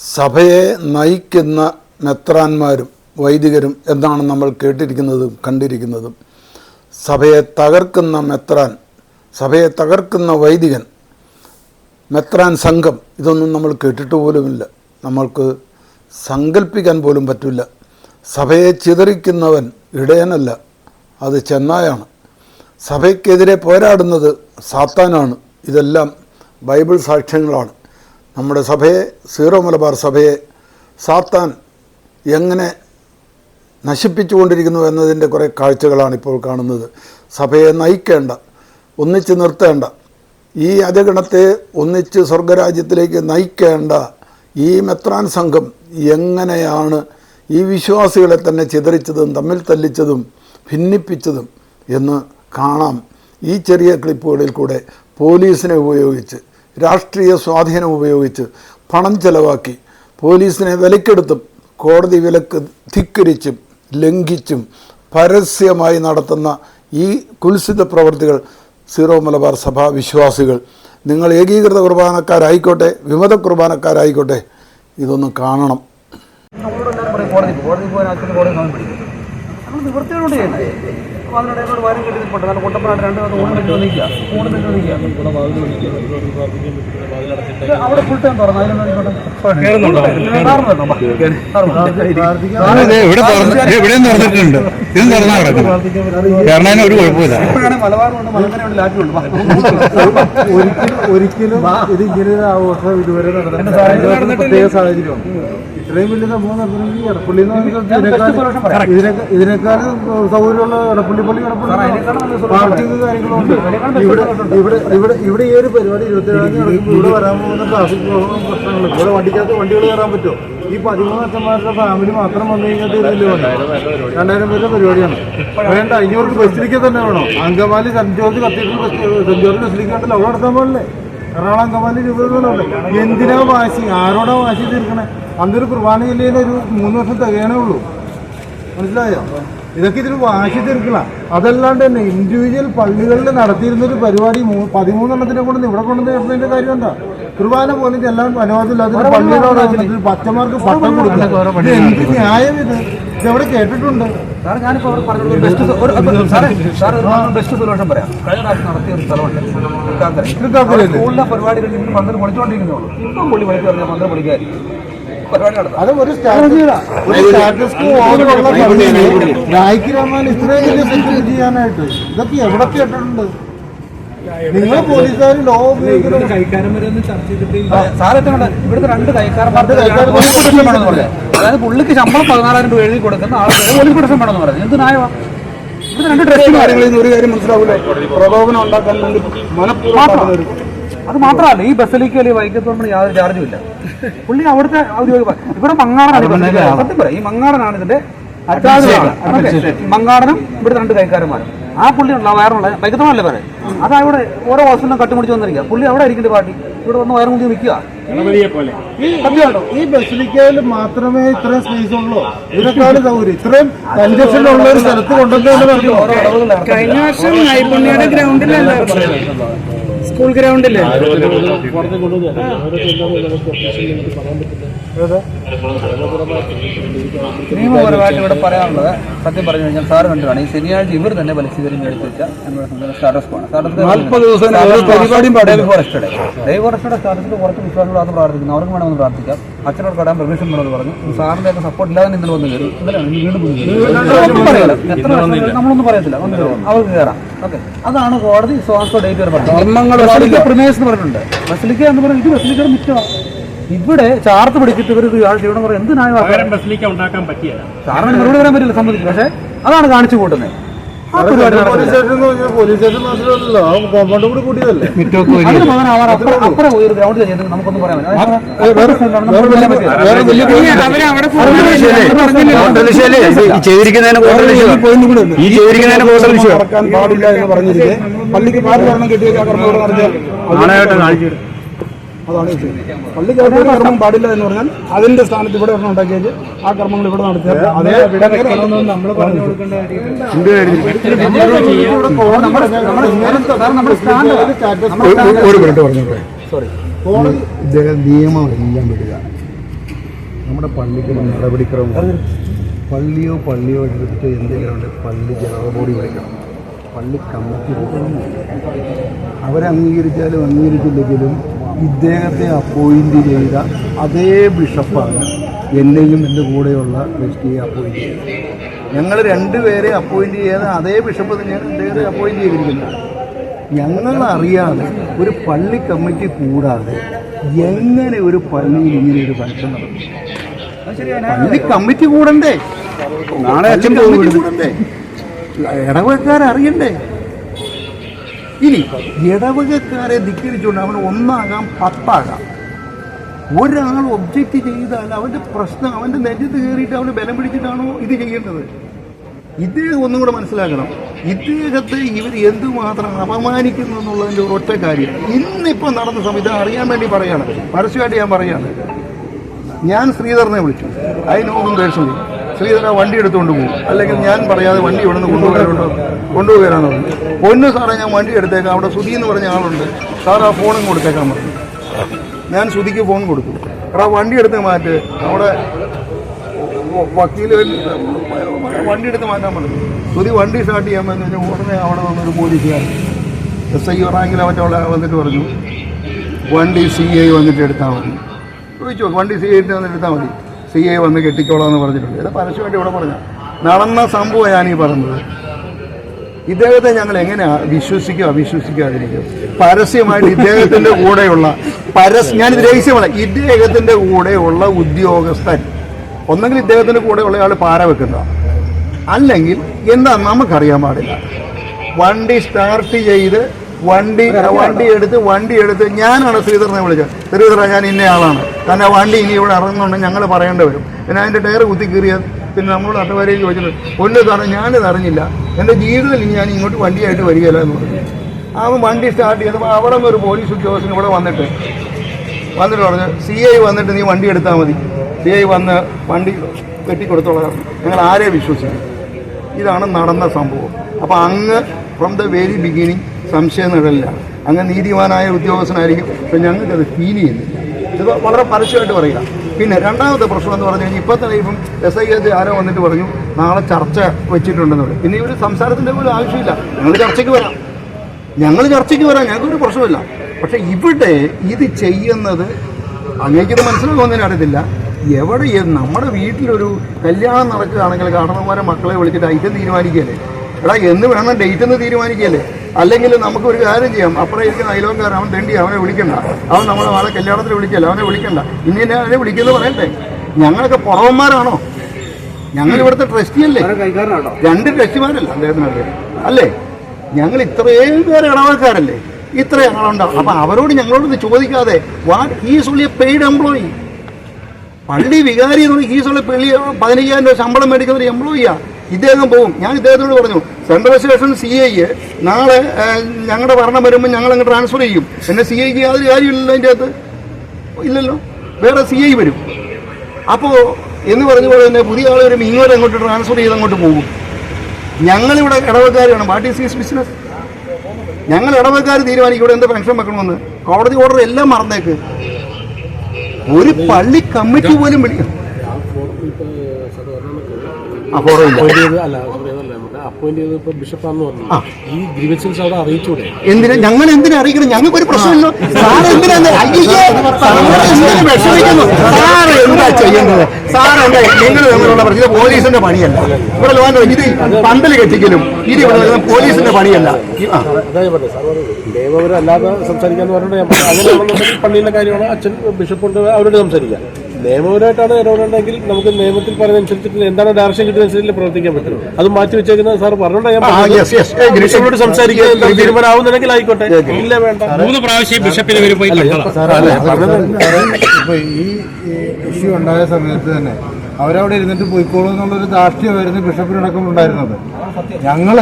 സഭയെ നയിക്കുന്ന മെത്രാന്മാരും വൈദികരും എന്നാണ് നമ്മൾ കേട്ടിരിക്കുന്നതും കണ്ടിരിക്കുന്നതും. സഭയെ തകർക്കുന്ന മെത്രാൻ സഭയെ തകർക്കുന്ന വൈദികൻ മെത്രാൻ സംഘം ഇതൊന്നും നമ്മൾ കേട്ടിട്ട് പോലുമില്ല. നമ്മൾക്ക് സങ്കല്പിക്കാൻ പോലും പറ്റില്ല. സഭയെ ചിതറിക്കുന്നവൻ ഇടയനല്ല അത് ചെന്നായാണ്. സഭയ്ക്കെതിരെ പോരാടുന്നത് സാത്താനാണ്. ഇതെല്ലാം ബൈബിൾ സാക്ഷ്യങ്ങളാണ്. നമ്മുടെ സഭയെ സീറോ മലബാർ സഭയെ സാത്താൻ എങ്ങനെ നശിപ്പിച്ചുകൊണ്ടിരിക്കുന്നു എന്നതിന്റെ കുറേ കാഴ്ചകളാണ് ഇപ്പോൾ കാണുന്നത്. സഭയെ നയിക്കേണ്ട ഒന്നിച്ച് നിർത്തേണ്ട ഈ അജഗണത്തെ ഒന്നിച്ച് സ്വർഗരാജ്യത്തിലേക്ക് നയിക്കേണ്ട ഈ മെത്രാൻ സംഘം എങ്ങനെയാണ് ഈ വിശ്വാസികളെ തന്നെ ചിതറിച്ചതും തമ്മിൽ തല്ലിച്ചതും ഭിന്നിപ്പിച്ചതും എന്ന് കാണാം. ഈ ചെറിയ ക്ലിപ്പുകളിൽ കൂടെ പോലീസിനെ ഉപയോഗിച്ച് രാഷ്ട്രീയ സ്വാധീനം ഉപയോഗിച്ച് പണം ചെലവാക്കി പോലീസിനെ വിലക്കെടുത്തും കോടതി വിലക്ക് ധിക്കരിച്ചും ലംഘിച്ചും പരസ്യമായി നടത്തുന്ന ഈ കുൽസിത പ്രവർത്തികൾ സീറോ മലബാർ സഭാ വിശ്വാസികൾ നിങ്ങൾ ഏകീകൃത കുർബാനക്കാരായിക്കോട്ടെ വിമത കുർബാനക്കാരായിക്കോട്ടെ ഇതൊന്ന് കാണണം കോടതി കോടതി പോകാൻ കോടതി നിവൃത്തിയോട് അപ്പോൾ അതിനിടയിൽ ഒരു വാരം കെട്ടി നിൽപ്പുണ്ട് കാരണം രണ്ട് ഊണ് നിൽക്കുക ഊണ് നിൽക്കുക അവിടെ ഫുൾ ടൈം തുറന്നു? ഒരു കുഴപ്പമില്ല ഇപ്പോഴാണെങ്കിൽ മലബാറുണ്ട് മലങ്കരയുണ്ട് ലാറ്റുണ്ട് ഒരിക്കലും ഒരിക്കലും ഇത് ഇങ്ങനെ ഒരു ആഘോഷം ഇതുവരെ നടന്നിട്ടില്ല. പ്രത്യേക സാഹചര്യമാണ് ഇത്രയും വലിയ സംഭവം നടത്തണമെങ്കിൽ എടപ്പള്ളി ഇതിനേക്കാളും സൗകര്യമുള്ള എടപ്പള്ളി പള്ളി എടപ്പള്ളി കാര്യങ്ങളുണ്ട്. ഇവിടെ ഇവിടെ ഇവിടെ ഇവിടെ ഈ ഒരു പരിപാടി ഇരുപത്തിയേഴാം തീയതി ഇവിടെ വരാൻ പോകുന്ന ട്രാഫിക് പ്രശ്നങ്ങൾ ഇവിടെ വണ്ടിക്കകത്ത് വണ്ടികൾ കയറാൻ പറ്റുമോ? ഈ പതിമൂന്ന് അച്ഛന്മാരുടെ ഫാമിലി മാത്രം വന്നു കഴിഞ്ഞാൽ രണ്ടായിരം പേരുടെ പരിപാടിയാണ്. വേണ്ട ഇനി അവർക്ക് ബസ്സിലേക്ക് തന്നെ വേണോ. Angamaly saint George cathedral saint George ബസ്സിലേക്ക് അവിടെ നടത്താൻ പാടില്ലേ? എറണാകുളം അങ്കമാലി രൂപങ്ങളുണ്ട് എന്തിനാ വാശി? ആരോടാ വാശി തീർക്കണേ? അന്നൊരു കുർബാന ജില്ലയിൽ ഒരു മൂന്ന് വർഷം തികയണേ ഉള്ളൂ. മനസ്സിലായോ? ഇതൊക്കെ ഇതിന് വാശി തീർക്കണം അതല്ലാണ്ട് തന്നെ ഇൻഡിവിജ്വൽ പള്ളികളിൽ നടത്തിയിരുന്ന ഒരു പരിപാടി പതിമൂന്നെണ്ണത്തിനെ കൊണ്ട് ഇവിടെ കൊണ്ട് തീർന്നതിന്റെ കാര്യം എന്താ? കുർബാന പോലും എല്ലാം അനുവാദമില്ലാത്ത ഒരു പച്ചമാർക്ക് പട്ടം കൊടുക്കുന്നത് എന്ത് ന്യായം ഇത്? ഇതെവിടെ കേട്ടിട്ടുണ്ട്? സാർ ഞാനിപ്പോൾ അവർ പറഞ്ഞത് ബെസ്റ്റ് സാറേ സാർ ബെസ്റ്റ് സൊല്യൂഷൻ പറയാം. കഴിഞ്ഞ പ്രാവശ്യം നടത്തിയ ഒരു സ്ഥലമുണ്ട്. തൃക്കാക്കര. സ്കൂളിലെ പരിപാടികൾ ഇന്ന് പന്ത്രണ്ട് വിളിച്ചുകൊണ്ടിരിക്കുന്നുള്ളൂ ഇപ്പം പുള്ളി വിളിച്ചു പറഞ്ഞാൽ പരിപാടി നടത്താം. അത് ഒരു നായിക്ക് രാമാൻ ഇത്രയും വലിയ സെക്യൂരിറ്റി ചെയ്യാനായിട്ട് ഇതൊക്കെ എവിടെ കേട്ടിട്ടുണ്ട്? നിങ്ങൾ പോലീസുകാർ ലോ ഉപയോഗിക്കുന്നത് സാർ ഏറ്റവും കണ്ട ഇവിടുത്തെ രണ്ട് കൈക്കാരന്മാർക്ക് അതായത് പുള്ളിക്ക് ശമ്പളം പതിനാലായിരം രൂപ എഴുതി കൊടുക്കുന്ന ആൾക്ക് പോലീസ് പ്രൊട്ടക്ഷൻ വേണമെന്ന് പറയുന്നത് എന്ത് ന്യായമാ? ഇവിടുത്തെ രണ്ട് ഡ്രസ്സിംഗ് കാര്യങ്ങളിൽ നിന്ന് ഒരു കാര്യം മനസ്സിലാവില്ല പ്രകോപനം ഉണ്ടാക്കാൻ വേണ്ടി മനഃപൂർവം അത് മാത്രമല്ല ഈ ബസ്സിലേക്ക് വലിയ വൈക്കത്തോട് യാതൊരു ചാർജും ഇല്ല. പുള്ളി അവിടുത്തെ ഔദ്യോഗിക ഇവിടെ മങ്ങാടനാണ് സത്യം പറയാം ഈ മങ്ങാടനാണ് ഇതിന്റെ അറ്റാചാണ് ഇവിടെ ഇവിടുത്തെ രണ്ട് കൈക്കാരന്മാരും. ആ പുള്ളി ഉള്ള വയറുള്ള വൈക്കത്തോളല്ലേ പറയാം അതാ ഇവിടെ ഓരോ ഹോസ്റ്റലിലും കട്ടുമുടിച്ച് വന്നിരിക്കുക. പുള്ളി അവിടെ ആയിരിക്കും പാർട്ടി ഇവിടെ വന്ന് വയറും കൂടി നിൽക്കുക. ഈ ബസ്സിലിക്കയിൽ മാത്രമേ ഇത്രയും സ്പേസ് ഉള്ളൂ. ഇതിനേക്കാളും സൗകര്യം. ഇത്രയും കൺജക്ഷൻ ഉള്ള ഒരു സ്ഥലത്ത് കൊണ്ടുവന്നു കഴിഞ്ഞ വർഷം നൈപുണ്യയുടെ ഗ്രൗണ്ടിലല്ല സ്കൂൾ ഗ്രൗണ്ടിൽ നിയമപരമായിട്ട് ഇവിടെ പറയാനുള്ളത് സത്യം പറഞ്ഞു കഴിഞ്ഞാൽ സാറ് കണ്ടതാണ് ഈ ശനിയാഴ്ച ഇവർ തന്നെ ബലശീകരം എടുത്തുവെച്ച സ്റ്റാറ്റസ് പാടില്ല. ഫോറസ്റ്റഡ് ഡേവ് ഫോറസ്റ്റഡ് സ്റ്റാറ്റസിൽ കുറച്ച് വിശ്വാസങ്ങളാണ് പ്രാർത്ഥിക്കുന്നു. അവർക്ക് വേണമെന്ന് പ്രാർത്ഥിക്കാം. അച്ഛനോട് കടാൻ പെർമിഷൻ വേണമെന്ന് പറഞ്ഞു. സാറിന്റെ ഒക്കെ സപ്പോർട്ട് ഇല്ലാതെ ഇന്നലെ വന്ന് കയറി. ഇതിലാണ് ഇനി വീണ്ടും ഒന്നും പറയില്ല. എത്ര വർഷം നമ്മളൊന്നും പറയത്തില്ല. കയറും. അവർക്ക് കയറാം. ഓക്കെ. അതാണ് കോടതി സ്വാസ്ഥ ഡേറ്റ് വരെ പറഞ്ഞത്. ബസിലിക്ക പ്രിമേഴ്സ് എന്ന് പറഞ്ഞിട്ടുണ്ട്. ബസിലിക്ക എന്ന് പറഞ്ഞു ഇത് ബസിലിക്കയുടെ മിറ്റമാണ് ഇവിടെ ചാർത്ത് പിടിച്ചിട്ട് ഇവർ ഇയാൾ ചെയ്യണം പറയാം എന്ത് ന്യായമാണ് ബസ്സിലേക്ക് ഉണ്ടാക്കാൻ പറ്റിയല്ല സാറിന് മറുപടി പറയാൻ പറ്റില്ല സമ്മതിക്കും പക്ഷേ അതാണ് കാണിച്ചു കൂട്ടുന്നത്. ചെയ്തിരിക്കുന്നതിന് ഈ ചെയ്തിരിക്കുന്നതിന് പാടില്ല എന്ന് പറഞ്ഞിരിക്കെ പള്ളിക്ക് പാൽ കാരണം കിട്ടിയ കർമ്മം ഇവിടെ നടത്തിയ അതാണ് വിഷയം പള്ളി അകത്ത് കർമ്മം പാടില്ല എന്ന് പറഞ്ഞാൽ അതിന്റെ സ്ഥാനത്ത് ഇവിടെ ഒരെണ്ണം ഉണ്ടാക്കിയത് ആ കർമ്മങ്ങൾ ഇവിടെ നടത്തിയാൽ അതേ ഒരു മിനിറ്റ് പറഞ്ഞു ഇദ്ദേഹം നിയമം എല്ലാം വിടുക. നമ്മുടെ പള്ളിക്ക് നടപടിക്രമം പള്ളിയോ പള്ളിയോ എടുത്തിട്ട് എന്തെങ്കിലും ഉണ്ട് പള്ളി ജനറൽ ബോഡി വിളിക്കണം. പള്ളി കമ്മിറ്റി അവരംഗീകരിച്ചാലും അവരെ അംഗീകരിച്ചാലും അംഗീകരിച്ചില്ലെങ്കിലും ഇദ്ദേഹത്തെ അപ്പോയിന്റ് ചെയ്ത അതേ ബിഷപ്പാണ് എന്നെയും എന്റെ കൂടെയുള്ള വ്യക്തിയെ അപ്പോയിന്റ് ചെയ്തത്. ഞങ്ങൾ രണ്ടുപേരെ അപ്പോയിന്റ് ചെയ്ത അതേ ബിഷപ്പ് തന്നെയാണ് ഇദ്ദേഹത്തെ അപ്പോയിന്റ് ചെയ്തിരിക്കുന്നത്. ഞങ്ങൾ അറിയാതെ ഒരു പള്ളി കമ്മിറ്റി കൂടാതെ എങ്ങനെ ഒരു പള്ളിയിൽ ഇങ്ങനെ ഒരു ഫംഗ്ഷൻ നടത്തും പള്ളി കമ്മിറ്റി കൂടണ്ടേ? നാളെ അച്ഛൻ കൂടണ്ടേ? ഇടവക്കാരറിയണ്ടേ ഇനി ഇടവകക്കാരെ ധിക്കരിച്ചുകൊണ്ട് അവൻ ഒന്നാകാം പത്താകാം. ഒരാൾ ഒബ്ജക്റ്റ് ചെയ്താൽ അവന്റെ പ്രശ്നം അവന്റെ നെഞ്ചത്ത് കയറിയിട്ട് അവന് ബലം പിടിച്ചിട്ടാണോ ഇത് ചെയ്യേണ്ടത്? ഇദ്ദേഹം ഒന്നും കൂടെ മനസ്സിലാക്കണം. ഇദ്ദേഹത്തെ ഇവർ എന്തുമാത്രം അപമാനിക്കുന്നു എന്നുള്ളതിന്റെ ഒറ്റ കാര്യം. ഇന്നിപ്പോൾ നടന്ന സമയത്ത് അറിയാൻ വേണ്ടി പറയാണ് പരസ്യമായിട്ട് ഞാൻ പറയാണ് ഞാൻ ശ്രീധരനെ വിളിച്ചു. അതിനൊന്നും പേഴ്സണലി ശ്രീധര വണ്ടി എടുത്തുകൊണ്ട് പോകും. അല്ലെങ്കിൽ ഞാൻ പറയാതെ വണ്ടി ഇവിടെ നിന്ന് കൊണ്ടുപോകാനുണ്ടോ? കൊണ്ടുപോകാനാണ് പൊന്ന് സാറേ ഞാൻ വണ്ടി എടുത്തേക്കാം. അവിടെ സുധി എന്ന് പറഞ്ഞ ആളുണ്ട്. സാർ ആ ഫോണും കൊടുത്തേക്കാൻ പറഞ്ഞു. ഞാൻ സുധിക്ക് ഫോൺ കൊടുത്തു. എടാ വണ്ടി എടുത്ത് മാറ്റ്. അവിടെ വക്കീൽ വണ്ടി എടുത്ത് മാറ്റാൻ പറഞ്ഞു. സുധി വണ്ടി സ്റ്റാർട്ട് ചെയ്യാൻ പറഞ്ഞു ഉടനെ അവിടെ വന്നൊരു പോലീസുകാരൻ. എസ് ഐ മറ്റോ അവിടെ വന്നിട്ട് പറഞ്ഞു. വണ്ടി സി ഐ വന്നിട്ട് എടുത്താൽ മതി. ചോദിച്ചു വണ്ടി സി ഐ വന്നിട്ട് എടുത്താൽ മതി. സി ഐ വന്ന് കെട്ടിക്കോളാം എന്ന് പറഞ്ഞിട്ടുണ്ട്. ഇത് പരസ്യമായിട്ട് ഇവിടെ പറഞ്ഞ നടന്ന സംഭവം ഞാൻ ഈ പറഞ്ഞത്. ഇദ്ദേഹത്തെ ഞങ്ങൾ എങ്ങനെ വിശ്വസിക്കുക അവിശ്വസിക്കാതിരിക്കും പരസ്യമായിട്ട് ഇദ്ദേഹത്തിന്റെ കൂടെയുള്ള പരസ് ഞാൻ രഹസ്യമാണ്. ഇദ്ദേഹത്തിന്റെ കൂടെയുള്ള ഉദ്യോഗസ്ഥൻ. ഒന്നെങ്കിൽ ഇദ്ദേഹത്തിന്റെ കൂടെയുള്ള ആൾ പാര വെക്കുന്ന. അല്ലെങ്കിൽ എന്താ നമുക്കറിയാൻ പാടില്ല. വണ്ടി സ്റ്റാർട്ട് ചെയ്ത് വണ്ടി വണ്ടി എടുത്ത് വണ്ടി എടുത്ത് ഞാനാണ് ശ്രീധരനെ വിളിച്ചത്. ശ്രീധര ഞാൻ ഇന്ന ആളാണ്. തന്നെ വണ്ടി ഇനി ഇവിടെ ഇറങ്ങുന്നുണ്ട് ഞങ്ങൾ പറയേണ്ടി വരും. പിന്നെ അതിന്റെ ടയർ കുത്തി കീറിയത് പിന്നെ നമ്മളോട് അട്ടവരയിൽ ചോദിച്ചിട്ട് ഒന്ന് സാറേ ഞാനിത് അറിഞ്ഞില്ല. എന്റെ ജീവിതത്തിൽ ഞാൻ ഇങ്ങോട്ട് വണ്ടിയായിട്ട് വരികയില്ല എന്ന് പറഞ്ഞു. അവൻ വണ്ടി സ്റ്റാർട്ട് ചെയ്തപ്പോൾ അവിടെ ഒരു പോലീസ് ഉദ്യോഗസ്ഥൻ ഇവിടെ വന്നിട്ട് വന്നിട്ട് പറഞ്ഞു സി ഐ വന്നിട്ട് നീ വണ്ടി എടുത്താൽ മതി. സി ഐ വന്ന് വണ്ടി കെട്ടിക്കൊടുത്തോളാം. ഞങ്ങൾ ആരെ വിശ്വസിക്കും? ഇതാണ് നടന്ന സംഭവം. അപ്പോൾ അങ്ങ് ഫ്രം ദ വെരി ബിഗിനിങ് സംശയം നിഴലില്ല. നീതിമാനായ ഉദ്യോഗസ്ഥനായിരിക്കും. പക്ഷെ ഞങ്ങൾക്കത് ഫീൽ ചെയ്യുന്നില്ല. ഇത് വളരെ പരസ്യമായിട്ട് പറയുക. പിന്നെ രണ്ടാമത്തെ പ്രശ്നം എന്ന് പറഞ്ഞു കഴിഞ്ഞാൽ ഇപ്പം തന്നെ ഇപ്പം എസ് ഐ എസ് ആരോ വന്നിട്ട് പറഞ്ഞു നാളെ ചർച്ച വെച്ചിട്ടുണ്ടെന്ന് പറയും. പിന്നെ ഇവർ സംസാരത്തിന്റെ പോലും ആവശ്യമില്ല. ഞങ്ങൾ ചർച്ചയ്ക്ക് വരാം. ഞങ്ങൾ ചർച്ചയ്ക്ക് വരാം. ഞങ്ങൾക്കൊരു പ്രശ്നമില്ല പക്ഷേ ഇവിടെ ഇത് ചെയ്യുന്നത് അങ്ങേക്കിത് മനസ്സിലാക്കുമെന്നതിന് അറിയത്തില്ല. എവിടെ നമ്മുടെ വീട്ടിലൊരു കല്യാണം നടക്കുകയാണെങ്കിൽ കാരണവന്മാരെ മക്കളെ വിളിച്ചിട്ട് ഐറ്റം തീരുമാനിക്കുകയല്ലേ? എടാ എന്ന് വേണം ഡേറ്റ് എന്ന് തീരുമാനിക്കുകയല്ലേ? അല്ലെങ്കിൽ നമുക്ക് ഒരു കാര്യം ചെയ്യാം. അപ്പുറം ഇരിക്കുന്ന അയലോക്കാരൻ അവൻ തെണ്ടി അവനെ വിളിക്കണ്ട. അവൻ നമ്മളെ നാളെ കല്യാണത്തിന് വിളിക്കല്ല അവനെ വിളിക്കണ്ട. ഇനി എന്നെ അവനെ വിളിക്കുന്നത് പറയട്ടെ ഞങ്ങളൊക്കെ പുറവന്മാരാണോ? ഞങ്ങൾ ഇവിടുത്തെ ട്രസ്റ്റി അല്ലേ രണ്ട് ട്രസ്റ്റിമാരല്ല അദ്ദേഹത്തിനല്ലേ അല്ലേ? ഞങ്ങൾ ഇത്രയും പേര് ഇടവക്കാരല്ലേ ഇത്രയും ആളുണ്ടാവും അപ്പൊ അവരോട് ഞങ്ങളോട് ചോദിക്കാതെ what he's only a paid employee പള്ളി വികാരി എന്ന് ഹീസ് ഉള്ള പള്ളി പതിനയ്യായിരം രൂപ ശമ്പളം മേടിക്കുന്ന ഒരു എംപ്ലോയിയാ ഇദ്ദേഹം പോകും ഞാൻ ഇദ്ദേഹത്തോട് പറഞ്ഞു സെൻട്രൽ സ്റ്റേഷൻ സി ഐ നാളെ ഞങ്ങളുടെ ഭരണം വരുമ്പോൾ ഞങ്ങൾ അങ്ങ് ട്രാൻസ്ഫർ ചെയ്യും. പിന്നെ സി ഐക്ക് യാതൊരു കാര്യമില്ലല്ലോ അതിന്റെ അകത്ത്? ഇല്ലല്ലോ. വേറെ സി ഐ വരും. അപ്പോൾ എന്ന് പറഞ്ഞ പോലെ തന്നെ പുതിയ ആൾ വരുമ്പോൾ ഇങ്ങോട്ട് അങ്ങോട്ട് ട്രാൻസ്ഫർ ചെയ്ത് അങ്ങോട്ട് പോകും. ഞങ്ങളിവിടെ ഇടവക്കാരാണ് വാട്ട് ഈസ് ബിസിനസ് ഞങ്ങൾ ഇടവക്കാർ തീരുമാനിക്കും. ഇവിടെ എന്ത് പെൻഷൻ വെക്കണമെന്ന്. കോടതി ഓർഡർ എല്ലാം മറന്നേക്ക്. ഒരു പള്ളി കമ്മിറ്റി പോലും വിളിക്കും ആ അപ്പോയിന്റ് ചെയ്തത് ഇപ്പൊ ബിഷപ്പാന്ന് പറഞ്ഞു. ഈ ഗ്രീവൻസൻസ് അവിടെ അറിയിച്ചൂടെ? എന്തിനാ? ഞങ്ങൾ എന്തിനാ അറിയിക്കണം? ഞങ്ങൾക്ക് ഒരു പ്രശ്നമില്ല സാർ എന്തിനാ വിഷമിക്കുന്നു? സാർ എന്താ ചെയ്യേണ്ടത് സാർ എന്താ? നിങ്ങൾ തമ്മിലുള്ള പ്രശ്നം ഇത് പോലീസിന്റെ പണിയല്ല. ഇവിടെ ലോകം ഇത് പന്തൽ കെട്ടിക്കലും. ഇത് ഇവിടെ വരുന്ന പോലീസിന്റെ പണിയല്ല. ദേവപുരം അല്ലാതെ സംസാരിക്കാന്ന് പറഞ്ഞിട്ട് പള്ളിയിലെ കാര്യമാണ് അച്ഛൻ ബിഷപ്പുണ്ട് അവരോട് സംസാരിക്കാം. നിയമപരമായിട്ടാണ് ഇടപെടേണ്ടെങ്കിൽ നമുക്ക് നിയമത്തിൽ പറയുന്നതനുസരിച്ചിട്ട് എന്താണ് ഡയറക്ഷൻ കിട്ടുന്നതനുസരിച്ച് പ്രവർത്തിക്കാൻ പറ്റും അത് മാറ്റി വെച്ചേക്കുന്നത് സാർ പറഞ്ഞോണ്ടാ എന്താണ് തീരുമാനമാവുന്നുണ്ടെങ്കിൽ ആയിക്കോട്ടെ. ഇല്ല വേണ്ട. മൂന്ന് പ്രാവശ്യം ബിഷപ്പിന് ഇപ്പൊ ഈ ഇഷ്യൂ ഉണ്ടായ സമയത്ത് തന്നെ അവരവിടെ ഇരുന്നിട്ട് പോയിക്കോളൂ എന്നുള്ളൊരു ധാർഷ്ട്യമായിരുന്നു ബിഷപ്പിനടക്കം ഉണ്ടായിരുന്നത്. ഞങ്ങൾ